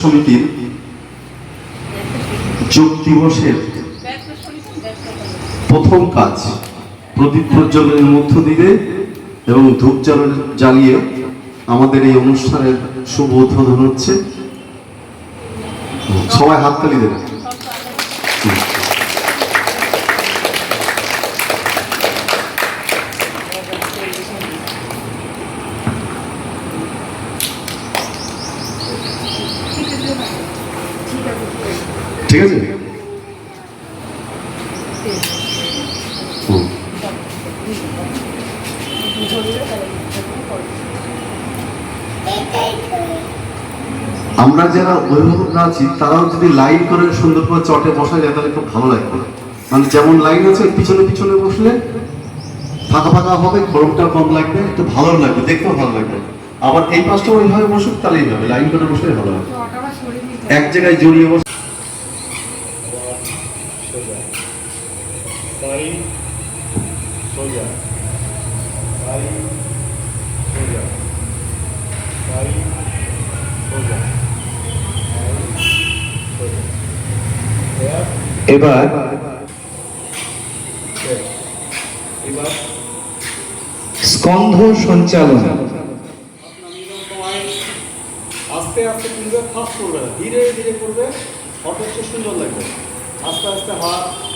সমিতির যোগ দিবসের প্রথম কাজ প্রদীপ প্রজ্বলনের মধ্য দিয়ে এবং ধূপ জ্বালন জ্বালিয়ে আমাদের এই অনুষ্ঠানের শুভ উদ্বোধন হচ্ছে। সবাই হাততালি দেবেন। ঠিক আছে? আমরা যারা অভিভাবকরা আছি, তারাও যদি লাইন করে সুন্দর করে চটে বসা যায় তাহলে খুব ভালো লাগবে। মানে যেমন লাইন আছে, পিছনে পিছনে বসলে ফাঁকা ফাঁকা হবে, গরমটা কম লাগবে, একটু ভালো লাগবে, দেখতেও ভালো লাগবে। আবার এই পাশটা ওইভাবে বসুক, তাহলেই হবে, লাইন করে বসলে ভালো লাগবে এক জায়গায় জড়িয়ে বসে সাই সোজা। সাই সোজা। সাই সোজা। এবার এবার স্কন্ধ সঞ্চালন। আস্তে আস্তে করবে ফাস্ট করবে ধীরে ধীরে করবে। অথচ সুন্দর লাগবে আস্তে আস্তে হাত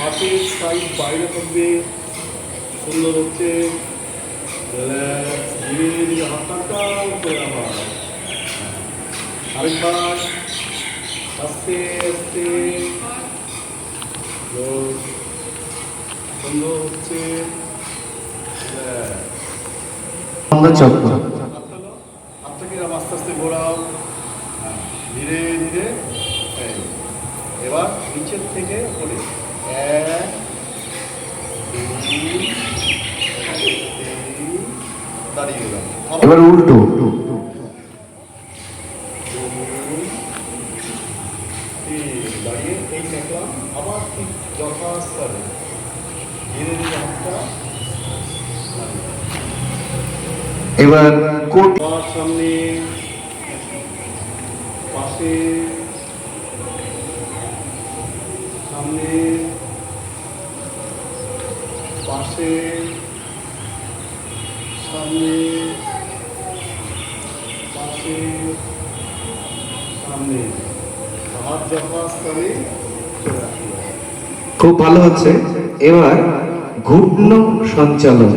হাতের সাইড বাইরে থাকবে। সুন্দর হচ্ছে ধীরে ধীরে হাতটা করে আবার আরেকবার। আস্তে আস্তে. সুন্দর হচ্ছে এরম আস্তে আস্তে ঘোরাও। হ্যাঁ, ধীরে ধীরে। এবার নিচের থেকে উপরে। এক দুই তিন দাঁড়িয়ে গেলাম আবার এবার উল্টো দুই, তিন, দাঁড়িয়ে এই দেখলাম আবার ঠিক যথাস্থানে ধীরে ধীরে হাতটা নামিয়ে। এবার কোট আমার সামনে পাশে সামনে পাশে সামনে পাশে সামনে। হাত যথাস্থানে খুব ভালো হচ্ছে। এবার ঘূর্ণ সঞ্চালন।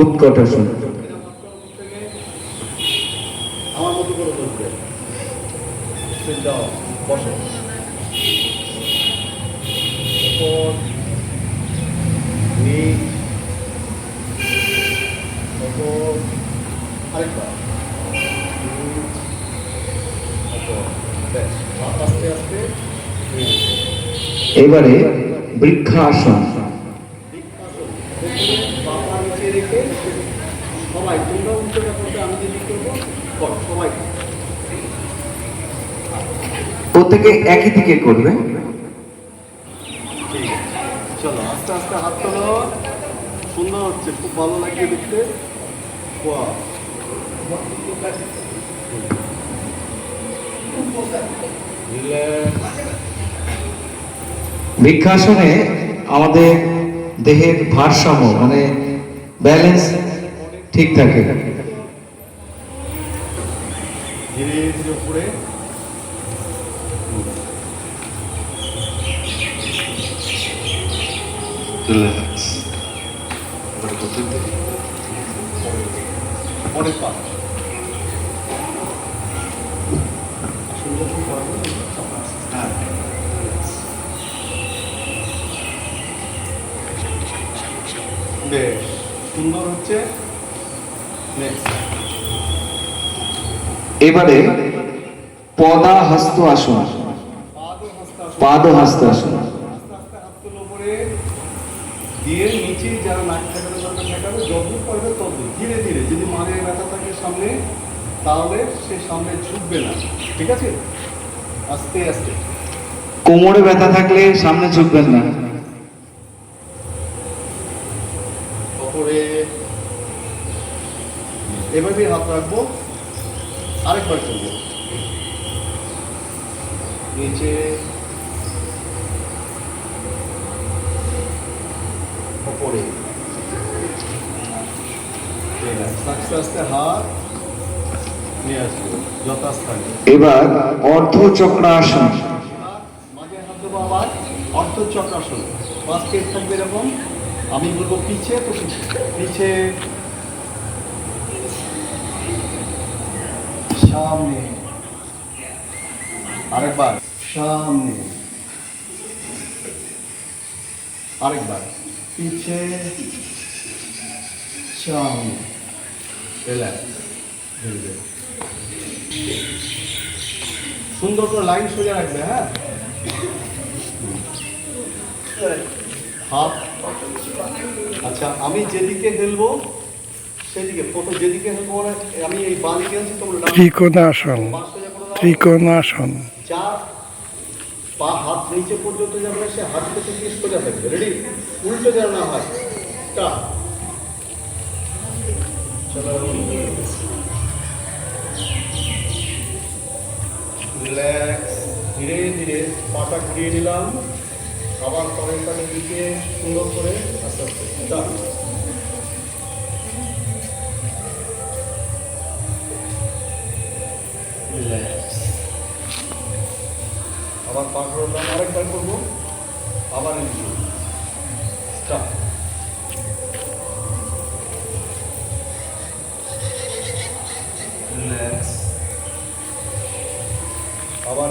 উৎকট আসন। আমার মতো করে. বসো। উপর আরেকবার নিচ উপর আস্তে আস্তে এবারে বৃক্ষাসন। সবাই তোমরা উল্টোটা করবে আমি যদি করব সবাই প্রত্যেকে একই দিকে করবে ঠিক আছে চলো আস্তে আস্তে হাত তোলো সুন্দর হচ্ছে খুব ভালো লাগছে দেখতে। বৃক্ষাসনে আমাদের দেহের ভারসাম্য মানে ব্যালেন্স ঠিক থাকে। ধীরে ধীরে উপরে এবার করতে দিন। পরে পা সুন্দর সুন্দর হ্যাঁ বেশ সুন্দর হচ্ছে। এবারে পদা হস্ত আসন। পাদ হস্ত আসন দিয়ে নিচে যারা নাক ঠেকানো দরকার ঠেকাবে যতদূর পারবে ততদূর ধীরে ধীরে যদি মানে ব্যথা থাকে সামনে তাহলে সে সামনে ঝুঁকবে না। ঠিক আছে? আস্তে আস্তে। কোমরে ব্যথা থাকলে সামনে ঝুঁকবেন না। ওপরে। এভাবেই হাত রাখব। আরেকবার করব। নিচে। ওপরে। আস্তে আস্তে হাত। আসব এবার অর্ধ চক্রাসন। মাঝে হাত দেবো আবার অর্থ চক্রাসন। থাকবে এরকম। আমি বলব পিছে তো পিছে পিছে। সামনে। আরেকবার। সামনে। আরেকবার। পিছে। সামনে। রিল্যাক্স সুন্দর করে লাইন সোজা রাখবে হ্যাঁ? হাত। আচ্ছা আমি যেদিকে হেলবো সেদিকে প্রথম যেদিকে হেলবো মানে আমি এই বাঁ দিকে আছি তোমরা ত্রিকোণাসন। ত্রিকোণাসন। চার পা হাত নিচে পর্যন্ত যাবে সে হাত থেকে দিয়ে সোজা থাকবে রেডি উল্টো যেন না হয়। চলো। রিল্যাক্স ধীরে ধীরে পাটা ঘুরিয়ে নিলাম। আবার পরের পাটে দিকে সুন্দর করে আস্তে আস্তে। রিল্যাক্স আবার পা ঘোরালাম আরেকবার করব। আবার স্টার্ট রিল্যাক্স আবার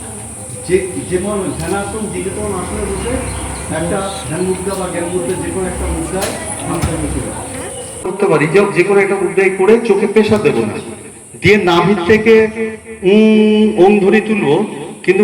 যে যেমন ধ্যানাসন যে কোনো আসনে বসে একটা ধ্যান মুদ্রা বা জ্ঞান মুদ্রা, যে কোনো একটা মুদ্রায় করতে পারি যে যে কোনো একটা মুদ্রায় করে চোখে পেশা দেবো না। দিয়ে নাভির থেকে উম ওম ধরে তুলবো, কিন্তু